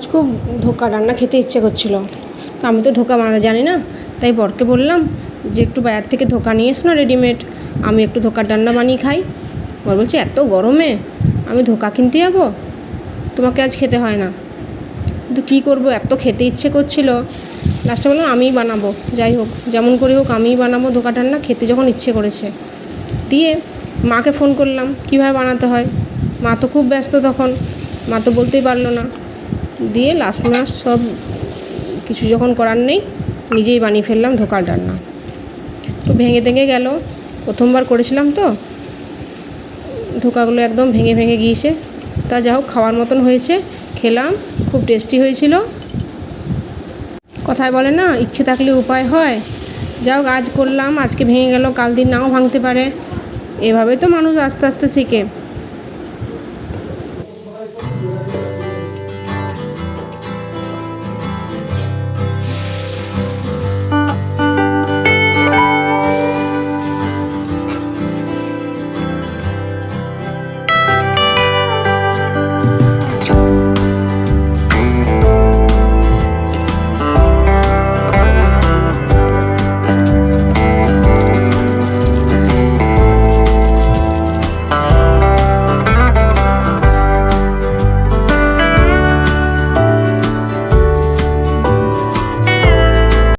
আজ খুব ধোকা রান্না খেতে ইচ্ছে করছিল। তো আমি তো ধোকা বানাতে জানি না। তাই বরকে বললাম যে, একটু বাজার থেকে ধোকা নিয়ে এসো না রেডিমেড আমি একটু ধোকার ডান্না বানিয়ে খাই। বর বলছে, এত গরমে আমি ধোকা কিনতে যাব? তোমাকে আজ খেতে হয় না। কিন্তু কী করব? এত খেতে ইচ্ছে করছিল। লাস্টে বললাম, আমিই বানাবো। যাই হোক, যেমন করে হোক, আমিই বানাবো ধোকা ডান্না খেতে যখন ইচ্ছে করেছে। দিয়ে মাকে ফোন করলাম, কীভাবে বানাতে হয়? মা তো খুব ব্যস্ত তখন। মা তো বলতেই পারল না। দিয়ে লাস্ট মাস সব কিছু যখন করার নেই, নিজেই বানিয়ে ফেললাম ধোকার ডান্না তো ভেঙে ভেঙে গেল। প্রথমবার করেছিলাম তো। ধোকাগুলো একদম ভেঙে ভেঙে গিয়েছে। তা যা হোক, খাওয়ার মতন হয়েছে, খেলাম, খুব টেস্টি হয়েছিল। কথায় বলে না, ইচ্ছে থাকলে উপায় হয়। যা হোক, আজ করলাম, আজকে ভেঙে গেল, কাল দিন নাও ভাঙতে পারে। এভাবে তো মানুষ আস্তে আস্তে শেখে।